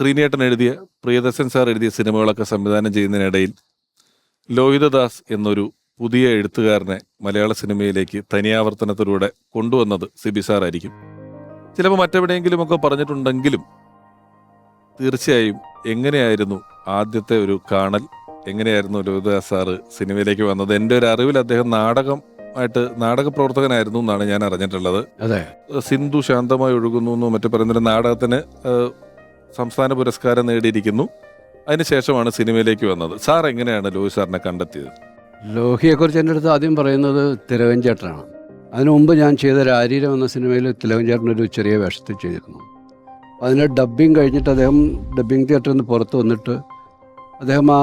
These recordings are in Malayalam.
ശ്രീനേട്ടൻ എഴുതിയ പ്രിയദർശൻ സാർ എഴുതിയ സിനിമകളൊക്കെ സംവിധാനം ചെയ്യുന്നതിനിടയിൽ ലോഹിതദാസ് എന്നൊരു പുതിയ എഴുത്തുകാരനെ മലയാള സിനിമയിലേക്ക് തനിയാവർത്തനത്തിലൂടെ കൊണ്ടുവന്നത് സിബി സാറായിരിക്കും ചിലപ്പോൾ മറ്റെവിടെയെങ്കിലുമൊക്കെ പറഞ്ഞിട്ടുണ്ടെങ്കിലും തീർച്ചയായും എങ്ങനെയായിരുന്നു ആദ്യത്തെ ഒരു കാണൽ? എങ്ങനെയായിരുന്നു ലോഹിതദാസ് സാറ് സിനിമയിലേക്ക് വന്നത്? എന്റെ ഒരു അറിവിൽ അദ്ദേഹം നാടകം ആയിട്ട് നാടക പ്രവർത്തകനായിരുന്നു എന്നാണ് ഞാൻ അറിഞ്ഞിട്ടുള്ളത്. അതെ. സിന്ധു ശാന്തമായി ഒഴുകുന്നു എന്ന് മറ്റു പറയുന്നൊരു നാടകത്തിന് സംസ്ഥാന പുരസ്കാരം നേടിയിരിക്കുന്നു. അതിനുശേഷമാണ് സിനിമയിലേക്ക് വന്നത്. സാർ എങ്ങനെയാണ് ലോഹി സാറിനെ കണ്ടെത്തിയത്? ലോഹിയെക്കുറിച്ച് എന്റെ അടുത്ത് ആദ്യം പറയുന്നത് തിരവഞ്ചേട്ടനാണ് ചേട്ടനാണ് അതിനു മുമ്പ് ഞാൻ ചെയ്ത രാരീരം എന്ന സിനിമയിൽ തിലവഞ്ചേട്ടൻ ഒരു ചെറിയ വേഷത്തിൽ ചെയ്തിരുന്നു. അതിന് ഡബ്ബിങ് കഴിഞ്ഞിട്ട് അദ്ദേഹം ഡബ്ബിങ് തിയേറ്ററിൽ നിന്ന് പുറത്ത് വന്നിട്ട് അദ്ദേഹം ആ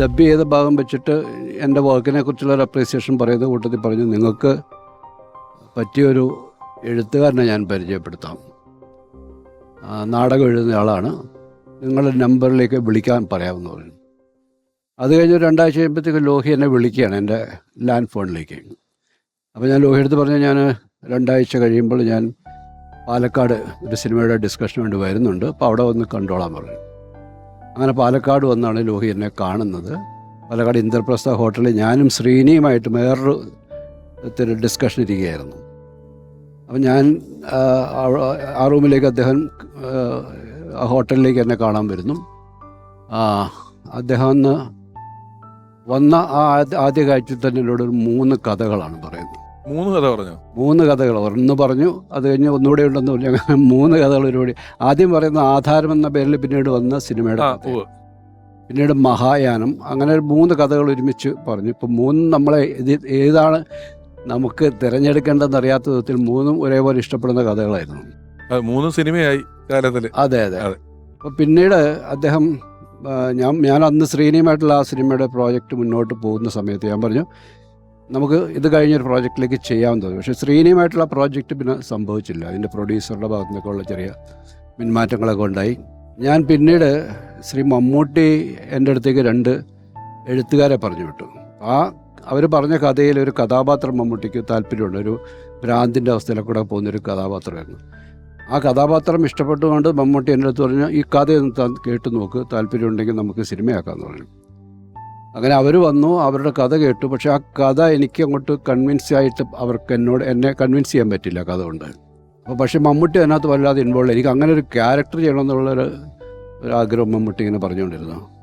ഡബ്ബ് ചെയ്ത ഭാഗം വെച്ചിട്ട് എന്റെ വർക്കിനെ കുറിച്ചുള്ള ഒരു അപ്രീസിയേഷൻ പറയുന്ന കൂട്ടത്തിൽ പറഞ്ഞു നിങ്ങൾക്ക് പറ്റിയൊരു എഴുത്തുകാരനെ ഞാൻ പരിചയപ്പെടുത്താം. നാടകം എഴുതുന്ന ആളാണ്. നിങ്ങളുടെ നമ്പറിലേക്ക് വിളിക്കാൻ പറയാമെന്ന് പറഞ്ഞു അത് കഴിഞ്ഞ് രണ്ടാഴ്ച കഴിയുമ്പോഴത്തേക്ക് ലോഹി എന്നെ വിളിക്കുകയാണ് എന്റെ ലാൻഡ് ഫോണിലേക്ക്. അപ്പോൾ ഞാൻ ലോഹി എടുത്ത് പറഞ്ഞു ഞാൻ രണ്ടാഴ്ച കഴിയുമ്പോൾ ഞാൻ പാലക്കാട് ഒരു സിനിമയുടെ ഡിസ്കഷന് വേണ്ടി വരുന്നുണ്ട്. അപ്പോൾ അവിടെ വന്ന് കണ്ടോളാൻ പറഞ്ഞു. അങ്ങനെ പാലക്കാട് വന്നാണ് ലോഹി എന്നെ കാണുന്നത്. പാലക്കാട് ഇന്ദ്രപ്രസ്ഥ ഹോട്ടലിൽ ഞാനും ശ്രീനിയുമായിട്ട് വേറൊരു ഡിസ്കഷൻ ഇരിക്കുകയായിരുന്നു. അപ്പം ഞാൻ ആ, റൂമിലേക്ക് അദ്ദേഹം ആ, ഹോട്ടലിലേക്ക് എന്നെ കാണാൻ വരുന്നു. അദ്ദേഹം അന്ന് വന്ന ആ ആദ്യ- കാഴ്ചയിൽ തന്നെ എന്നോട് ഒരു മൂന്ന് കഥകളാണ് പറയുന്നത്. മൂന്ന് കഥ പറഞ്ഞു? മൂന്ന് കഥകൾ. ഒന്ന് പറഞ്ഞു അത് കഴിഞ്ഞ് ഒന്നുകൂടെ ഉണ്ടെന്ന് പറഞ്ഞു. അങ്ങനെ മൂന്ന് കഥകൾ ഒരുപാട്. ആദ്യം പറയുന്ന ആധാരം എന്ന പേരിൽ പിന്നീട് വന്ന സിനിമയുടെ. പിന്നീട് മഹായാനം. അങ്ങനെ മൂന്ന് കഥകൾ ഒരുമിച്ച് പറഞ്ഞു. ഇപ്പം മൂന്ന് നമ്മളെ ഇത് ഏതാണ് നമുക്ക് തിരഞ്ഞെടുക്കേണ്ടതെന്ന് അറിയാത്ത വിധത്തിൽ മൂന്നും ഒരേപോലെ ഇഷ്ടപ്പെടുന്ന കഥകളായിരുന്നു. മൂന്ന് സിനിമയായി കാലത്തിൽ അതെ അതെ. അതെ. അപ്പോൾ പിന്നീട് അദ്ദേഹം ഞാൻ ഞാൻ അന്ന് ശ്രീനിയുമായിട്ടുള്ള ആ സിനിമയുടെ പ്രോജക്റ്റ് മുന്നോട്ട് പോകുന്ന സമയത്ത് ഞാൻ പറഞ്ഞു നമുക്ക് ഇത് കഴിഞ്ഞൊരു പ്രോജക്റ്റിലേക്ക് ചെയ്യാൻ തോന്നി. പക്ഷേ ശ്രീനിയുമായിട്ടുള്ള പ്രോജക്റ്റ് പിന്നെ സംഭവിച്ചില്ല. അതിന്റെ പ്രൊഡ്യൂസറുടെ ഭാഗത്തു നിന്നൊക്കെയുള്ള ചെറിയ പിന്മാറ്റങ്ങളൊക്കെ ഉണ്ടായി. ഞാൻ പിന്നീട് ശ്രീ മമ്മൂട്ടി എന്റെ അടുത്തേക്ക് രണ്ട് എഴുത്തുകാരെ പറഞ്ഞു വിട്ടു. ആ അവർ പറഞ്ഞ കഥയിൽ ഒരു കഥാപാത്രം മമ്മൂട്ടിക്ക് താല്പര്യമുണ്ട്. ഒരു ഭ്രാന്തിന്റെ അവസ്ഥയിലെ കൂടെ പോകുന്നൊരു കഥാപാത്രമായിരുന്നു. ആ കഥാപാത്രം ഇഷ്ടപ്പെട്ടുകൊണ്ട് മമ്മൂട്ടി എന്റെ അടുത്ത് പറഞ്ഞു ഈ കഥയൊന്ന് കേട്ട് നോക്ക്. താല്പര്യമുണ്ടെങ്കിൽ നമുക്ക് സിനിമയാക്കാമെന്ന് പറഞ്ഞു. അങ്ങനെ അവർ വന്നു അവരുടെ കഥ കേട്ടു. പക്ഷെ ആ കഥ എനിക്ക് അങ്ങോട്ട് കൺവിൻസ് ആയിട്ട് അവർക്ക് എന്നോട് എന്നെ കൺവിൻസ് ചെയ്യാൻ പറ്റില്ല കഥ കൊണ്ട്. അപ്പോൾ പക്ഷേ മമ്മൂട്ടി അതിനകത്ത് വല്ലാതെ ഇൻവോൾവ് എനിക്ക് അങ്ങനെ ഒരു ക്യാരക്ടർ ചെയ്യണമെന്നുള്ളൊരു ഒരു ആഗ്രഹം മമ്മൂട്ടി ഇങ്ങനെ പറഞ്ഞുകൊണ്ടിരുന്നു.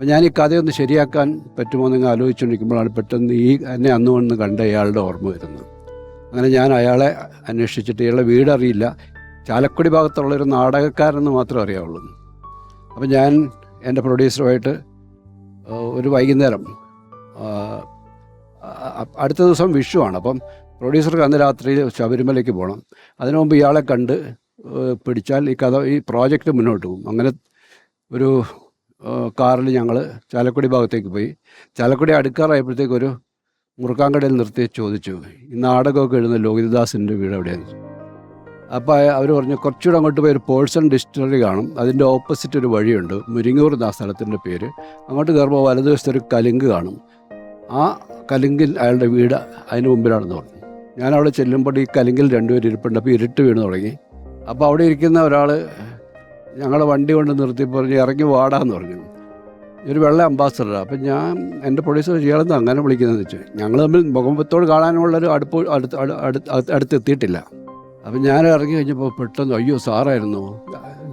അപ്പോൾ ഞാൻ ഈ കഥയൊന്ന് ശരിയാക്കാൻ പറ്റുമോ എന്ന് ആലോചിച്ചുകൊണ്ടിരിക്കുമ്പോഴാണ് പെട്ടെന്ന് ഈ എന്നെ അന്ന് വന്ന് കണ്ട ഇയാളുടെ ഓർമ്മ വരുന്നത്. അങ്ങനെ ഞാൻ അയാളെ അന്വേഷിച്ചിട്ട് ഇയാളുടെ വീടറിയില്ല. ചാലക്കുടി ഭാഗത്തുള്ള ഒരു നാടകക്കാരെന്ന് മാത്രമേ അറിയാവുള്ളൂ. അപ്പം ഞാൻ എന്റെ പ്രൊഡ്യൂസറുമായിട്ട് ഒരു വൈകുന്നേരം അടുത്ത ദിവസം വിഷു ആണ്. അപ്പം പ്രൊഡ്യൂസർക്ക് അന്ന് രാത്രി ശബരിമലയ്ക്ക് പോകണം. അതിനു മുമ്പ് ഇയാളെ കണ്ട് പിടിച്ചാൽ ഈ കഥ ഈ പ്രോജക്റ്റ് മുന്നോട്ട് പോകും. അങ്ങനെ ഒരു കാറിൽ ഞങ്ങൾ ചാലക്കുടി ഭാഗത്തേക്ക് പോയി. ചാലക്കുടി അടുക്കാറായപ്പോഴത്തേക്ക് ഒരു മുറുക്കാങ്കടയിൽ നിർത്തി ചോദിച്ചു. ഈ നാടകമൊക്കെ എഴുതുന്ന ലോഹിതദാസിന്റെ വീട് എവിടെയാണ് അപ്പോൾ അവർ പറഞ്ഞു കുറച്ചുകൂടെ അങ്ങോട്ട് പോയി ഒരു പേഴ്സൺ ഡിസ്റ്റിലറി കാണും. അതിന്റെ ഓപ്പോസിറ്റ് ഒരു വഴിയുണ്ട്. മുരിങ്ങൂർ എന്ന സ്ഥലത്തിന്റെ പേര്. അങ്ങോട്ട് കയറുമ്പോൾ വലതുവശത്ത് ഒരു കലുങ്ക് കാണും. ആ കലുങ്കിൽ അയാളുടെ വീട് അതിന് മുമ്പിലാണെന്ന് പറഞ്ഞു. ഞാൻ അവിടെ ചെല്ലുമ്പോൾ ഈ കലുങ്കിൽ രണ്ടുപേരും ഇരിപ്പുണ്ട്. അപ്പോൾ ഇരുട്ട് വീണ് തുടങ്ങി. അപ്പോൾ അവിടെ ഇരിക്കുന്ന ഒരാൾ ഞങ്ങളെ വണ്ടി കൊണ്ട് നിർത്തി പറഞ്ഞ് ഇറങ്ങി വാടാന്ന് പറഞ്ഞു. ഒരു വെള്ള അംബാസഡർ അപ്പം ഞാൻ എന്റെ പ്രൊഡ്യൂസർ ചെയ്യണമെന്ന് അങ്ങനെ വിളിക്കുന്നതെന്ന് വെച്ചു ഞങ്ങൾ തമ്മിൽ മുഖമ്പത്തോട് കാണാനുള്ളൊരു അടുപ്പ് അടുത്ത് അടു- അടുത്ത് അടുത്ത് അടുത്തെത്തിയിട്ടില്ല അപ്പം ഞാൻ ഇറങ്ങി കഴിഞ്ഞപ്പോൾ പെട്ടെന്ന് അയ്യോ സാറായിരുന്നു.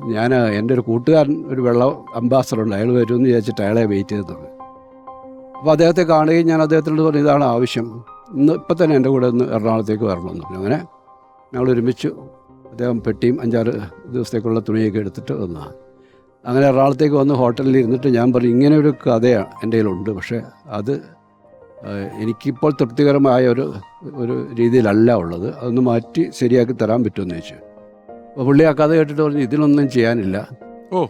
ഞാൻ എന്റെ ഒരു കൂട്ടുകാരൻ ഒരു വെള്ള അംബാസഡർ ഉണ്ട്. അയാൾ വരുമെന്ന് വിചാരിച്ചിട്ട് അയാളെ വെയിറ്റ് ചെയ്തത്. അപ്പോൾ അദ്ദേഹത്തെ കാണുകയും ഞാൻ അദ്ദേഹത്തിനോട് പറഞ്ഞു ഇതാണ് ആവശ്യം. ഇന്ന് ഇപ്പം തന്നെ എന്റെ കൂടെ ഒന്ന് എറണാകുളത്തേക്ക് വരണമെന്ന് പറഞ്ഞു. അങ്ങനെ ഞങ്ങൾ ഒരുമിച്ച് അദ്ദേഹം പെട്ടിയും അഞ്ചാറ് ദിവസത്തേക്കുള്ള തുണിയൊക്കെ എടുത്തിട്ട് വന്നതാണ് അങ്ങനെ എറണാകുളത്തേക്ക് വന്ന് ഹോട്ടലിൽ ഇരുന്നിട്ട് ഞാൻ പറഞ്ഞു ഇങ്ങനെ ഒരു കഥയാണ് എന്റെ കയ്യിലുണ്ട്. പക്ഷേ അത് എനിക്കിപ്പോൾ തൃപ്തികരമായ ഒരു ഒരു രീതിയിലല്ല ഉള്ളത്. അതൊന്ന് മാറ്റി ശരിയാക്കി തരാൻ പറ്റുമെന്ന് ചോദിച്ചു. അപ്പോൾ പുള്ളി ആ കഥ കേട്ടിട്ട് പറഞ്ഞു ഇതിനൊന്നും ചെയ്യാനില്ല. ഓ.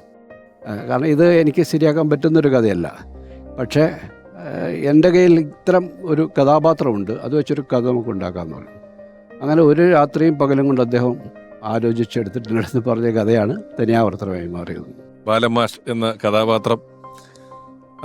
കാരണം ഇത് എനിക്ക് ശരിയാക്കാൻ പറ്റുന്നൊരു കഥയല്ല. പക്ഷേ എന്റെ കയ്യിൽ ഇത്തരം ഒരു കഥാപാത്രമുണ്ട്. അത് വെച്ചൊരു കഥ നമുക്ക് ഉണ്ടാക്കാമെന്ന് പറഞ്ഞു. അങ്ങനെ ഒരു രാത്രിയും പകലും കൊണ്ട് അദ്ദേഹം ആലോചിച്ചെടുത്തിട്ട് എന്റെ അടുത്ത് പറഞ്ഞ കഥയാണ് തനിയാവർത്തനമായി മാറിയത്. ബാലമാഷ് എന്ന കഥാപാത്രം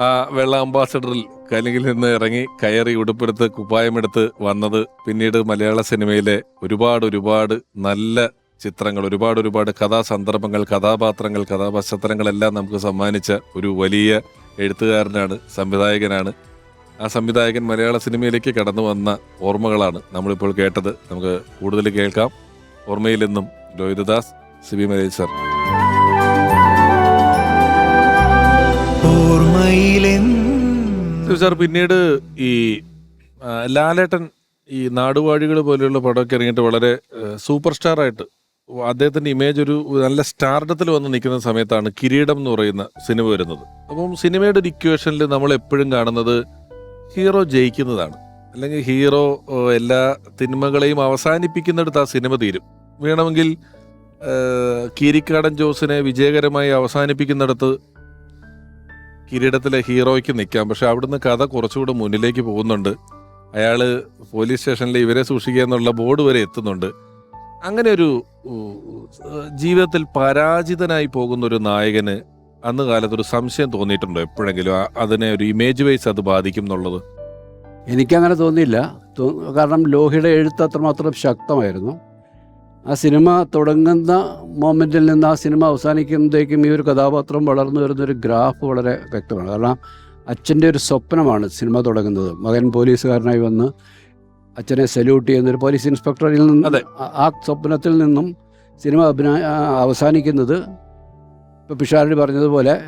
ആ വെള്ള അംബാസഡറിൽ കലിങ്കിൽ നിന്ന് ഇറങ്ങി കയറി ഉടുപ്പെടുത്ത് കുപ്പായമെടുത്ത് വന്നത് പിന്നീട് മലയാള സിനിമയിലെ ഒരുപാട് ഒരുപാട് നല്ല ചിത്രങ്ങൾ ഒരുപാട് ഒരുപാട് കഥാസന്ദർഭങ്ങൾ കഥാപാത്രങ്ങൾ കഥാപശ്ചാത്തലങ്ങളെല്ലാം നമുക്ക് സമ്മാനിച്ച ഒരു വലിയ എഴുത്തുകാരനാണ് സംവിധായകനാണ്. ആ സംവിധായകൻ മലയാള സിനിമയിലേക്ക് കടന്നു വന്ന ഓർമ്മകളാണ് നമ്മളിപ്പോൾ കേട്ടത്. നമുക്ക് കൂടുതൽ കേൾക്കാം. ഓർമ്മയിൽ നിന്നും Lohithadas Sibi Malayil sir. Sir sir പിന്നീട് ഈ ലാലേട്ടൻ ഈ നാടുവാഴികൾ പോലെയുള്ള പടമൊക്കെ ഇറങ്ങിയിട്ട് വളരെ സൂപ്പർ സ്റ്റാർ ആയിട്ട് അദ്ദേഹത്തിന്റെ ഇമേജ് ഒരു നല്ല സ്റ്റാർഡത്തിൽ വന്ന് നിൽക്കുന്ന സമയത്താണ് കിരീടം എന്ന് പറയുന്ന സിനിമ വരുന്നത്. അപ്പം സിനിമയുടെ ഒരു ഇക്വേഷനിൽ നമ്മൾ എപ്പോഴും കാണുന്നത് ഹീറോ ജയിക്കുന്നതാണ്. അല്ലെങ്കിൽ ഹീറോ എല്ലാ തിന്മകളെയും അവസാനിപ്പിക്കുന്നിടത്ത് ആ സിനിമ തീരും. വേണമെങ്കിൽ കീരിക്കാടൻ ജോസിനെ വിജയകരമായി അവസാനിപ്പിക്കുന്നിടത്ത് കിരീടത്തിലെ ഹീറോയ്ക്ക് നിൽക്കാം. പക്ഷെ അവിടുന്ന് കഥ കുറച്ചുകൂടെ മുന്നിലേക്ക് പോകുന്നുണ്ട്. അയാൾ പോലീസ് സ്റ്റേഷനിൽ ഇവരെ സൂക്ഷിക്കുക എന്നുള്ള ബോർഡ് വരെ എത്തുന്നുണ്ട്. അങ്ങനെ ഒരു ജീവിതത്തിൽ പരാജിതനായി പോകുന്ന ഒരു നായകന് അന്ന് കാലത്ത് ഒരു സംശയം തോന്നിയിട്ടുണ്ടോ എപ്പോഴെങ്കിലും? അതിനെ ഒരു ഇമേജ് വൈസ് അത് ബാധിക്കും എന്നുള്ളത്? എനിക്കങ്ങനെ തോന്നിയില്ല. കാരണം ലോഹിയുടെ എഴുത്ത് അത്രമാത്രം ശക്തമായിരുന്നു. ആ സിനിമ തുടങ്ങുന്ന മൊമെന്റിൽ നിന്ന് ആ സിനിമ അവസാനിക്കുമ്പോഴത്തേക്കും ഈ ഒരു കഥാപാത്രം വളർന്നു വരുന്നൊരു ഗ്രാഫ് വളരെ വ്യക്തമാണ്. കാരണം അച്ഛന്റെ ഒരു സ്വപ്നമാണ് സിനിമ തുടങ്ങുന്നത്. മകൻ പോലീസുകാരനായി വന്ന് അച്ഛനെ സല്യൂട്ട് ചെയ്യുന്ന ഒരു പോലീസ് ഇൻസ്പെക്ടറിൽ നിന്ന് അതെ. ആ- സ്വപ്നത്തിൽ നിന്നും സിനിമ അഭിനയ അവസാനിക്കുന്നത് ഇപ്പോൾ പിഷാരടി പറഞ്ഞതുപോലെ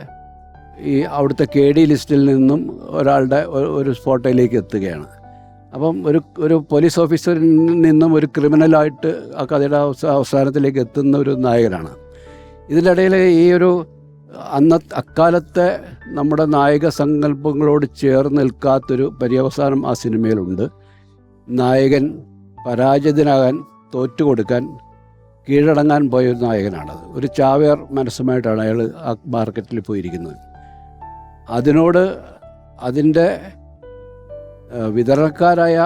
ഈ അവിടുത്തെ കെ ഡി ലിസ്റ്റിൽ നിന്നും ഒരാളുടെ ഒരു സ്പോട്ടിലേക്ക് എത്തുകയാണ്. അപ്പം ഒരു ഒരു പോലീസ് ഓഫീസറിൽ നിന്നും ഒരു ക്രിമിനലായിട്ട് ആ കഥയുടെ അവസ അവസാനത്തിലേക്ക് എത്തുന്ന ഒരു നായകനാണ്. ഇതിനിടയിൽ ഈ ഒരു അന്ന അക്കാലത്തെ നമ്മുടെ നായക സങ്കല്പങ്ങളോട് ചേർന്ന് നിൽക്കാത്തൊരു പര്യവസാനം ആ സിനിമയിലുണ്ട്. നായകൻ പരാജിതനാകാൻ തോറ്റുകൊടുക്കാൻ കീഴടങ്ങാൻ പോയ ഒരു നായകനാണത്. ഒരു ചാവേർ മനസ്സുമായിട്ടാണ് അയാൾ ആ മാർക്കറ്റിൽ പോയിരിക്കുന്നത്. അതിനോട് അതിന്റെ വിതരണക്കാരായ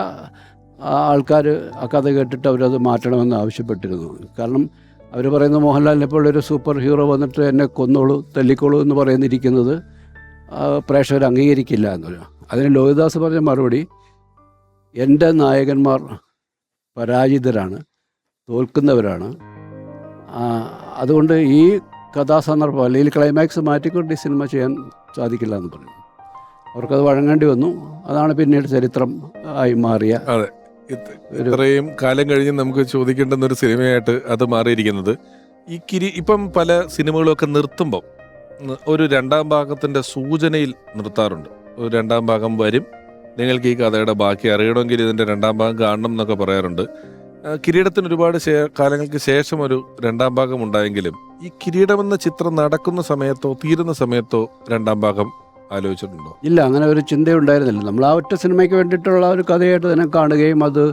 ആൾക്കാർ ആ കഥ കേട്ടിട്ട് അവരത് മാറ്റണമെന്ന് ആവശ്യപ്പെട്ടിരുന്നു. കാരണം അവർ പറയുന്ന മോഹൻലാലിനെ പോലൊരു സൂപ്പർ ഹീറോ വന്നിട്ട് എന്നെ കൊന്നോളൂ തല്ലിക്കോളൂ എന്ന് പറയുന്നിരിക്കുന്നത് പ്രേക്ഷകർ അംഗീകരിക്കില്ല എന്നൊരു. അതിന് ലോഹിദാസ് പറഞ്ഞ മറുപടി എന്റെ നായകന്മാർ പരാജിതരാണ് തോൽക്കുന്നവരാണ്. അതുകൊണ്ട് ഈ കഥാസന്ദർഭം അല്ലെങ്കിൽ ക്ലൈമാക്സ് മാറ്റിക്കൊണ്ട് ഈ സിനിമ ചെയ്യാൻ സാധിക്കില്ല എന്ന് പറഞ്ഞു. അവർക്കത് വഴങ്ങേണ്ടി വന്നു. അതാണ് പിന്നീട് ചരിത്രം ആയി മാറിയ അതെ. ഇത്രയും കാലം കഴിഞ്ഞ് നമുക്ക് ചോദിക്കേണ്ടുന്ന ഒരു സിനിമയായിട്ട് അത് മാറിയിരിക്കുന്നത്. ഈ കിരി ഇപ്പം പല സിനിമകളൊക്കെ നിർത്തുമ്പം ഒരു രണ്ടാം ഭാഗത്തിന്റെ സൂചനയിൽ നിർത്താറുണ്ട്. ഒരു രണ്ടാം ഭാഗം വരും. നിങ്ങൾക്ക് ഈ കഥയുടെ ബാക്കി അറിയണമെങ്കിൽ ഇതിന്റെ രണ്ടാം ഭാഗം കാണണം എന്നൊക്കെ പറയാറുണ്ട്. കിരീടത്തിന് ഒരുപാട് കാലങ്ങൾക്ക് ശേഷം ഒരു രണ്ടാം ഭാഗം ഉണ്ടായെങ്കിലും ഈ കിരീടം എന്ന ചിത്രം നടക്കുന്ന സമയത്തോ തീരുന്ന സമയത്തോ രണ്ടാം ഭാഗം ആലോചിച്ചിട്ടുണ്ടോ? ഇല്ല അങ്ങനെ ഒരു ചിന്തയുണ്ടായിരുന്നില്ല. നമ്മൾ ആ ഒറ്റ സിനിമയ്ക്ക് വേണ്ടിയിട്ടുള്ള ഒരു കഥയായിട്ട് തന്നെ കാണുകയും അത്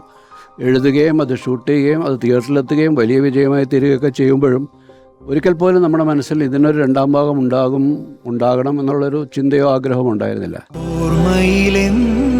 എഴുതുകയും അത് ഷൂട്ട് ചെയ്യുകയും അത് തിയേറ്ററിലെത്തുകയും വലിയ വിജയമായി തീരുകയൊക്കെ ചെയ്യുമ്പോഴും ഒരിക്കൽ പോലും നമ്മുടെ മനസ്സിൽ ഇതിനൊരു രണ്ടാം ഭാഗം ഉണ്ടാകും ഉണ്ടാകണം എന്നുള്ളൊരു ചിന്തയോ ആഗ്രഹമോ ഉണ്ടായിരുന്നില്ല. ഓർമ്മയിലെന്നും